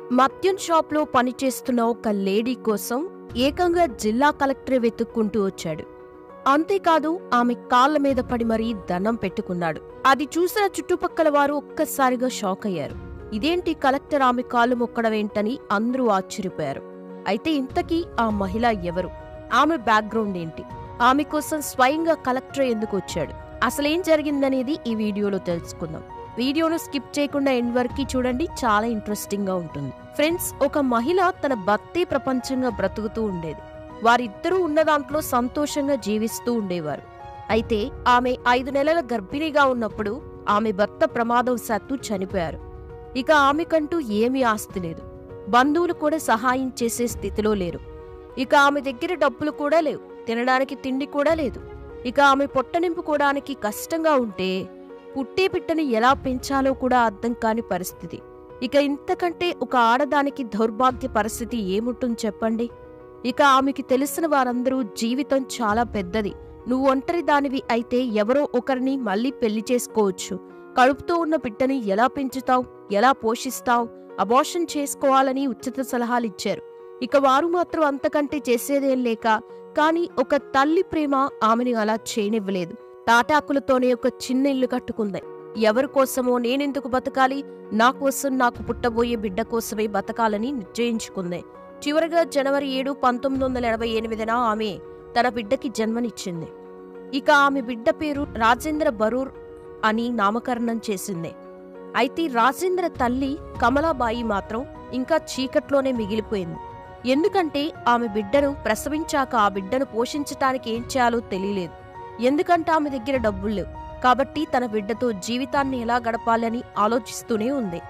మద్యం షాప్లో పనిచేస్తున్న ఒక లేడీ కోసం ఏకంగా జిల్లా కలెక్టర్ వెతుక్కుంటూ వచ్చాడు. అంతేకాదు ఆమె కాళ్ళ మీద పడి మరీ దండం పెట్టుకున్నాడు. అది చూసిన చుట్టుపక్కల వారు ఒక్కసారిగా షాక్ అయ్యారు. ఇదేంటి కలెక్టర్ ఆమె కాళ్ళు మొక్కడమేంటని అందరూ ఆశ్చర్యపోయారు. అయితే ఇంతకీ ఆ మహిళ ఎవరు? ఆమె బ్యాక్గ్రౌండ్ ఏంటి? ఆమె కోసం స్వయంగా కలెక్టర్ ఎందుకు వచ్చాడు? అసలేం జరిగిందనేది ఈ వీడియోలో తెలుసుకుందాం. వీడియోను స్కిప్ చేయకుండా ఎండ్ వరకు చూడండి. చాలా ఇంట్రెస్టింగ్గా ఉంటుంది. ఫ్రెండ్స్ ఒక మహిళ తన భర్తే ప్రపంచంగా బ్రతుకుతూ ఉండేది. వారిద్దరూ ఉన్న దాంట్లో సంతోషంగా జీవిస్తూ ఉండేవారు. అయితే ఆమె ఐదు నెలల గర్భిణిగా ఉన్నప్పుడు ఆమె భర్త ప్రమాదవశాత్తు చనిపోయారు. ఇక ఆమెకంటూ ఏమీ ఆస్తి లేదు. బంధువులు కూడా సహాయం చేసే స్థితిలో లేరు. ఇక ఆమె దగ్గర డబ్బులు కూడా లేవు. తినడానికి తిండి కూడా లేదు. ఇక ఆమె పొట్ట నింపుకోవడానికి కష్టంగా ఉంటే పుట్టే పిట్టని ఎలా పెంచాలో కూడా అర్థం కాని పరిస్థితి. ఇక ఇంతకంటే ఒక ఆడదానికి దౌర్భాగ్య పరిస్థితి ఏముంటుంది చెప్పండి? ఇక ఆమెకి తెలిసిన వారందరూ జీవితం చాలా పెద్దది. నువ్వు ఒంటరి దానివి అయితే ఎవరో ఒకరిని మళ్ళీ పెళ్ళి చేసుకోవచ్చు. కడుపుతో ఉన్న బిడ్డని ఎలా పెంచుతావు? ఎలా పోషిస్తావు? అబోషన్ చేసుకోవాలని ఉచిత సలహాలిచ్చారు ఇక వారు మాత్రం అంతకంటే చేసేదేం లేక కాని ఒక తల్లి ప్రేమ ఆమెని అలా చేయనివ్వలేదు. తాటాకులతోనే ఒక చిన్న ఇల్లు కట్టుకుంది. ఎవరి కోసమో నేనెందుకు బతకాలి? నా కోసం నాకు పుట్టబోయే బిడ్డ కోసమే బతకాలని నిశ్చయించుకుంది. చివరగా జనవరి ఏడు పంతొమ్మిది వందల ఎనభై ఎనిమిదిన ఆమె తన బిడ్డకి జన్మనిచ్చింది. ఇక ఆమె బిడ్డ పేరు రాజేంద్ర బరూర్ అని నామకరణం చేసింది. అయితే రాజేంద్ర తల్లి కమలాబాయి మాత్రం ఇంకా చీకట్లోనే మిగిలిపోయింది. ఎందుకంటే ఆమె బిడ్డను ప్రసవించాక ఆ బిడ్డను పోషించటానికి ఏం చేయాలో తెలియలేదు. ఎందుకంటే ఆమె దగ్గర డబ్బులు లేవు. కాబట్టి తన బిడ్డతో జీవితాన్ని ఎలా గడపాలని ఆలోచిస్తూనే ఉంది.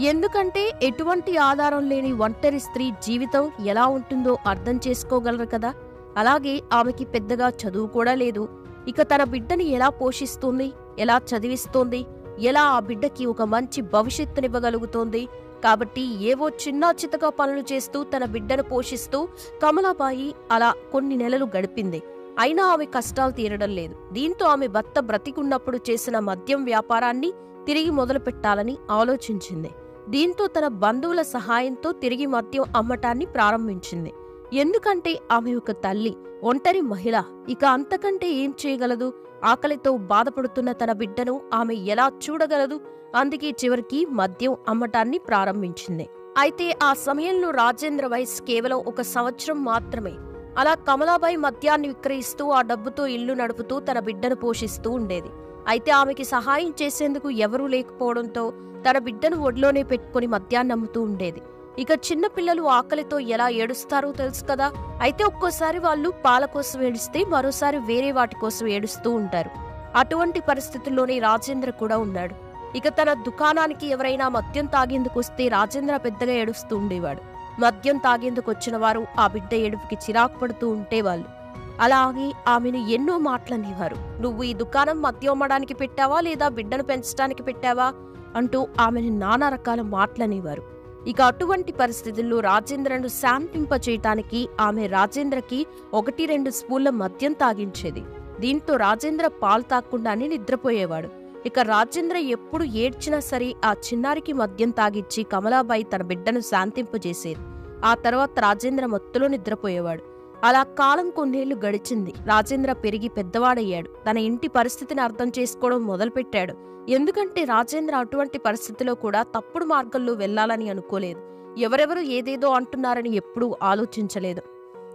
ఎందుకంటే ఎటువంటి ఆధారం లేని ఒంటరి స్త్రీ జీవితం ఎలా ఉంటుందో అర్థం చేసుకోగలరు కదా. అలాగే ఆమెకి పెద్దగా చదువు కూడా లేదు. ఇక తన బిడ్డని ఎలా పోషిస్తుంది? ఎలా చదివిస్తోంది? ఎలా ఆ బిడ్డకి ఒక మంచి భవిష్యత్తునివ్వగలుగుతోంది? కాబట్టి ఏవో చిన్న చితక పనులు చేస్తూ తన బిడ్డను పోషిస్తూ కమలాబాయి అలా కొన్ని నెలలు గడిపింది. అయినా ఆమె కష్టాలు తీరడం లేదు. దీంతో ఆమె భర్త బ్రతికున్నప్పుడు చేసిన మద్యం వ్యాపారాన్ని తిరిగి మొదలుపెట్టాలని ఆలోచించింది. దీంతో తన బంధువుల సహాయంతో తిరిగి మద్యం అమ్మటాన్ని ప్రారంభించింది. ఎందుకంటే ఆమె ఒక తల్లి ఒంటరి మహిళ ఇక అంతకంటే ఏం చేయగలదు? ఆకలితో బాధపడుతున్న తన బిడ్డను ఆమె ఎలా చూడగలదు? అందుకే చివరికి మద్యం అమ్మటాన్ని ప్రారంభించింది. అయితే ఆ సమయంలో రాజేంద్ర వయసు కేవలం ఒక సంవత్సరం మాత్రమే. అలా కమలాబాయి మద్యాన్ని విక్రయిస్తూ ఆ డబ్బుతో ఇల్లు నడుపుతూ తన బిడ్డను పోషిస్తూ ఉండేది. అయితే ఆమెకి సహాయం చేసేందుకు ఎవరూ లేకపోవడంతో తన బిడ్డను ఒడిలోనే పెట్టుకుని మద్యాన్ని అమ్ముతూ ఉండేది. ఇక చిన్న పిల్లలు ఆకలితో ఎలా ఏడుస్తారో తెలుసు కదా? అయితే ఒక్కోసారి వాళ్ళు పాల కోసం ఏడిస్తే మరోసారి వేరే వాటి కోసం ఏడుస్తూ ఉంటారు. అటువంటి పరిస్థితుల్లోనే రాజేంద్ర కూడా ఉన్నాడు. ఇక తన దుకాణానికి ఎవరైనా మద్యం తాగేందుకు వస్తే రాజేంద్ర పెద్దగా ఏడుస్తూ ఉండేవాడు. మద్యం తాగేందుకు వచ్చిన వారు ఆ బిడ్డ ఏడుపుకి చిరాకు పడుతూ ఉంటేవాళ్ళు. అలాగే ఆమెను ఎన్నో మాటలనేవారు. నువ్వు ఈ దుకాణం మద్యం అమ్మడానికి పెట్టావా లేదా బిడ్డను పెంచడానికి పెట్టావా? అంటూ ఆమెను నానా రకాల మాటలనేవారు. ఇక అటువంటి పరిస్థితుల్లో రాజేంద్రను శాంతింపచేయటానికి ఆమె రాజేంద్రకి ఒకటి రెండు స్పూన్ల మద్యం తాగించేది. దీంతో రాజేంద్ర పాలు తాక్కుండానే నిద్రపోయేవాడు. ఇక రాజేంద్ర ఎప్పుడు ఏడ్చినా సరే ఆ చిన్నారికి మద్యం తాగిచ్చి కమలాబాయి తన బిడ్డను శాంతింపజేసేది. ఆ తర్వాత రాజేంద్ర మత్తులో నిద్రపోయేవాడు. అలా కాలం కొన్నేళ్ళు గడిచింది. రాజేంద్ర పెరిగి పెద్దవాడయ్యాడు. తన ఇంటి పరిస్థితిని అర్థం చేసుకోవడం మొదలుపెట్టాడు. ఎందుకంటే రాజేంద్ర అటువంటి పరిస్థితిలో కూడా తప్పుడు మార్గంలో వెళ్ళాలని అనుకోలేదు. ఎవరెవరు ఏదేదో అంటున్నారని ఎప్పుడూ ఆలోచించలేదు.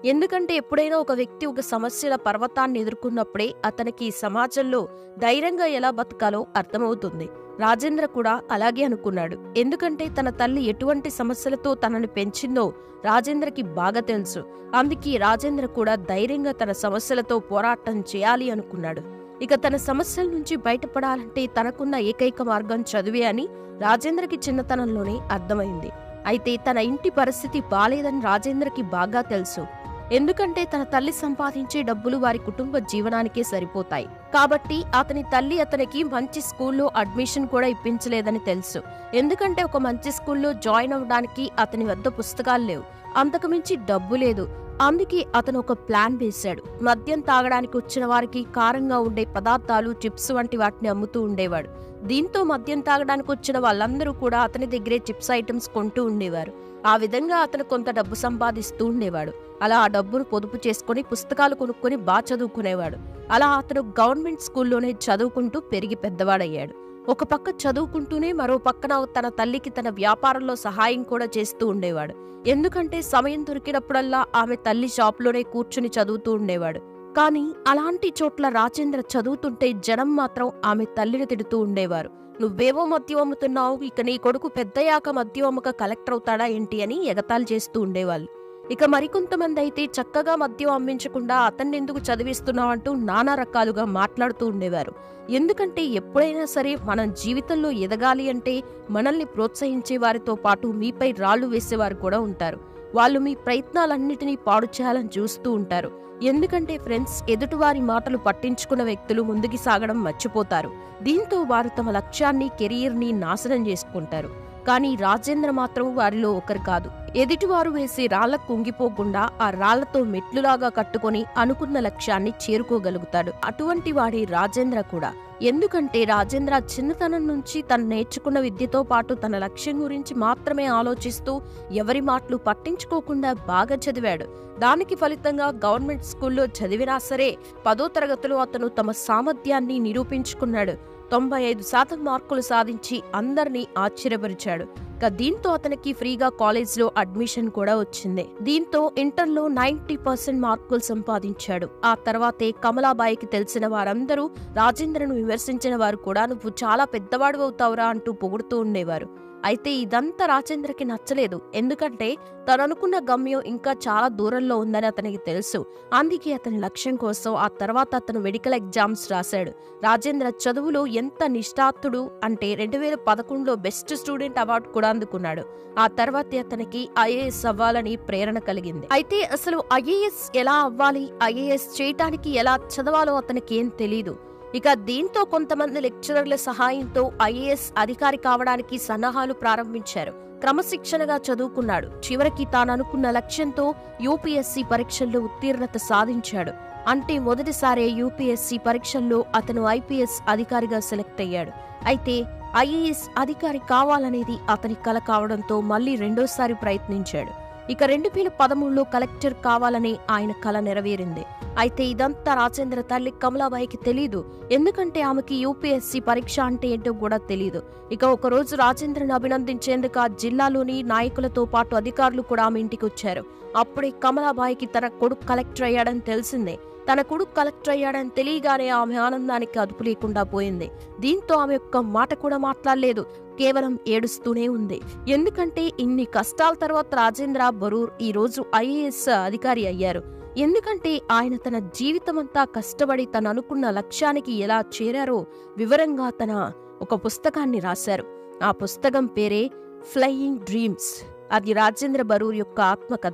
ఎందుకంటే ఎప్పుడైనా ఒక వ్యక్తి ఒక సమస్యల పర్వతాన్ని ఎదుర్కొన్నప్పుడే అతనికి ఈ సమాజంలో ధైర్యంగా ఎలా బతకాలో అర్థమవుతుంది. రాజేంద్ర కూడా అలాగే అనుకున్నాడు. ఎందుకంటే తన తల్లి ఎటువంటి సమస్యలతో తనను పెంచిందో రాజేంద్రకి బాగా తెలుసు. అందుకే రాజేంద్ర కూడా ధైర్యంగా తన సమస్యలతో పోరాటం చేయాలి అనుకున్నాడు. ఇక తన సమస్యల నుంచి బయటపడాలంటే తనకున్న ఏకైక మార్గం చదివే అని రాజేంద్రకి చిన్నతనంలోనే అర్థమైంది. అయితే తన ఇంటి పరిస్థితి బాలేదని రాజేంద్రకి బాగా తెలుసు. ఎందుకంటే తన తల్లి సంపాదించే డబ్బులు వారి కుటుంబ జీవనానికే సరిపోతాయి. కాబట్టి అతని తల్లి అతనికి మంచి స్కూల్లో అడ్మిషన్ కూడా ఇప్పించలేదని తెలుసు. ఎందుకంటే ఒక మంచి స్కూల్లో జాయిన్ అవ్వడానికి అతని వద్ద పుస్తకాలు లేవు. అంతకుమించి డబ్బు లేదు. అందుకే అతను ఒక ప్లాన్ వేశాడు. మద్యం తాగడానికి వచ్చిన వారికి కారంగా ఉండే పదార్థాలు చిప్స్ వంటి వాటిని అమ్ముతూ ఉండేవాడు. దీంతో మద్యం తాగడానికి వచ్చిన వాళ్ళందరూ కూడా అతని దగ్గరే చిప్స్ ఐటమ్స్ కొంటూ ఉండేవారు. ఆ విధంగా అతను కొంత డబ్బు సంపాదిస్తూ ఉండేవాడు. అలా ఆ డబ్బును పొదుపు చేసుకుని పుస్తకాలు కొనుక్కొని బాగా చదువుకునేవాడు. అలా అతను గవర్నమెంట్ స్కూల్లోనే చదువుకుంటూ పెరిగి పెద్దవాడయ్యాడు. ఒక పక్క చదువుకుంటూనే మరో పక్కన తన తల్లికి తన వ్యాపారంలో సహాయం కూడా చేస్తూ ఉండేవాడు. ఎందుకంటే సమయం దొరికినప్పుడల్లా ఆమె తల్లి షాప్లోనే కూర్చుని చదువుతూ ఉండేవాడు. కానీ అలాంటి చోట్ల రాజేంద్ర చదువుతుంటే జనం మాత్రం ఆమె తల్లిని తిడుతూ ఉండేవారు. నువ్వేవో మద్యం అమ్ముతున్నావు ఇక నీ కొడుకు పెద్దయాక మద్యం అమ్మక కలెక్టర్ అవుతాడా ఏంటి అని ఎగతాలు చేస్తూ ఉండేవాళ్ళు. ఇక మరికొంతమంది అయితే చక్కగా మద్యం అమ్మించకుండా అతన్ని ఎందుకు చదివిస్తున్నావు అంటూ నానా రకాలుగా మాట్లాడుతూ ఉండేవారు. ఎందుకంటే ఎప్పుడైనా సరే మనం జీవితంలో ఎదగాలి అంటే మనల్ని ప్రోత్సహించే వారితో పాటు మీపై రాళ్ళు వేసేవారు కూడా ఉంటారు. వాళ్ళు మీ ప్రయత్నాలన్నిటినీ పాడు చేయాలని చూస్తూ ఉంటారు. ఎందుకంటే ఫ్రెండ్స్ ఎదుటివారి మాటలు పట్టించుకున్న వ్యక్తులు ముందుకు సాగడం మర్చిపోతారు. దీంతో వారు తమ లక్ష్యాన్ని కెరీర్ని నాశనం చేసుకుంటారు. కానీ రాజేంద్ర మాత్రం వారిలో ఒకరు కాదు. ఎదుటివారు వేసే రాళ్ళ కుంగిపోకుండా ఆ రాళ్ళతో మెట్లులాగా కట్టుకొని అనుకున్న లక్ష్యాన్ని చేరుకోగలుగుతాడు. అటువంటి వాడే రాజేంద్ర కూడా. ఎందుకంటే రాజేంద్ర చిన్నతనం నుంచి తను నేర్చుకున్న విద్యతో పాటు తన లక్ష్యం గురించి మాత్రమే ఆలోచిస్తూ ఎవరి మాటలు పట్టించుకోకుండా బాగా చదివాడు. దానికి ఫలితంగా గవర్నమెంట్ స్కూల్లో చదివినా సరే పదో తరగతిలో అతను తమ సామర్థ్యాన్ని నిరూపించుకున్నాడు. తొంభై ఐదు శాతం మార్కులు సాధించి అందరినీ ఆశ్చర్యపరిచాడు. ఇక దీంతో అతనికి ఫ్రీగా కాలేజ్లో అడ్మిషన్ కూడా వచ్చింది. దీంతో ఇంటర్లో నైన్టీ పర్సెంట్ మార్కులు సంపాదించాడు. ఆ తర్వాతే కమలాబాయికి తెలిసిన వారందరూ రాజేంద్రను విమర్శించిన వారు కూడా నువ్వు చాలా పెద్దవాడు అవుతావురా అంటూ పొగుడుతూ ఉండేవారు. అయితే ఇదంతా రాజేంద్రకి నచ్చలేదు. ఎందుకంటే తను అనుకున్న గమ్యం ఇంకా చాలా దూరంలో ఉందని అతనికి తెలుసు. అందుకే అతని లక్ష్యం కోసం ఆ తర్వాత అతను మెడికల్ ఎగ్జామ్స్ రాశాడు. రాజేంద్ర చదువులో ఎంత నిష్ఠాతుడు అంటే రెండు వేల పదకొండులో బెస్ట్ స్టూడెంట్ అవార్డు కూడా అందుకున్నాడు. ఆ తర్వాత అతనికి ఐఏఎస్ అవ్వాలని ప్రేరణ కలిగింది. అయితే అసలు ఐఏఎస్ ఎలా అవ్వాలి? ఐఏఎస్ చేయటానికి ఎలా చదవాలో అతనికి ఏం తెలియదు ఇక దీంతో కొంతమంది లెక్చరర్ల సహాయంతో ఐఏఎస్ అధికారి కావడానికి సన్నాహాలు ప్రారంభించారు. క్రమశిక్షణగా చదువుకున్నాడు. చివరికి తాను అనుకున్న లక్ష్యంతో యూపీఎస్సీ పరీక్షల్లో ఉత్తీర్ణత సాధించాడు. అంటే మొదటిసారే యూపీఎస్సీ పరీక్షల్లో అతను ఐపీఎస్ అధికారిగా సెలెక్ట్ అయ్యాడు. అయితే ఐఏఎస్ అధికారి కావాలనేది అతని కల కావడంతో మళ్ళీ రెండోసారి ప్రయత్నించాడు. ఇక రెండు వేల పదమూడులో కలెక్టర్ కావాలని ఆయన కల నెరవేరింది. అయితే ఇదంతా రాజేంద్ర తల్లి కమలాబాయికి తెలియదు ఎందుకంటే ఆమెకి యూపీఎస్సీ పరీక్ష అంటే ఏంటో కూడా తెలియదు ఇక ఒకరోజు రాజేంద్రను అభినందించేందుకు ఆ జిల్లాలోని నాయకులతో పాటు అధికారులు కూడా ఆమె ఇంటికి వచ్చారు. అప్పుడే కమలాబాయికి తన కొడుకు కలెక్టర్ అయ్యాడని తెలిసిందే. తన కొడుకు కలెక్టర్ అయ్యాడని తెలియగానే ఆమె ఆనందానికి అదుపు లేకుండా పోయింది. దీంతో ఆమె ఒక్క మాట కూడా మాట్లాడలేదు. కేవలం ఏడుస్తూనే ఉంది. ఎందుకంటే ఇన్ని కష్టాల తర్వాత రాజేంద్ర బరూర్ ఈ రోజు ఐఏఎస్ అధికారి అయ్యారు. ఎందుకంటే ఆయన తన జీవితమంతా కష్టపడి తను అనుకున్న లక్ష్యానికి ఎలా చేరారో వివరంగా తన ఒక పుస్తకాన్ని రాశారు. ఆ పుస్తకం పేరే ఫ్లయింగ్ డ్రీమ్స్ అది రాజేంద్ర బరూర్ యొక్క ఆత్మకథ.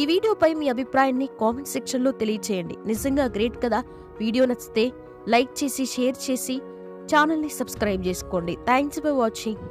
ఈ వీడియోపై మీ అభిప్రాయాన్ని కామెంట్ సెక్షన్లో తెలియచేయండి. నిజంగా గ్రేట్ కదా? వీడియో నచ్చితే లైక్ చేసి షేర్ చేసి ఛానల్ని సబ్స్క్రైబ్ చేసుకోండి. Thanks for watching.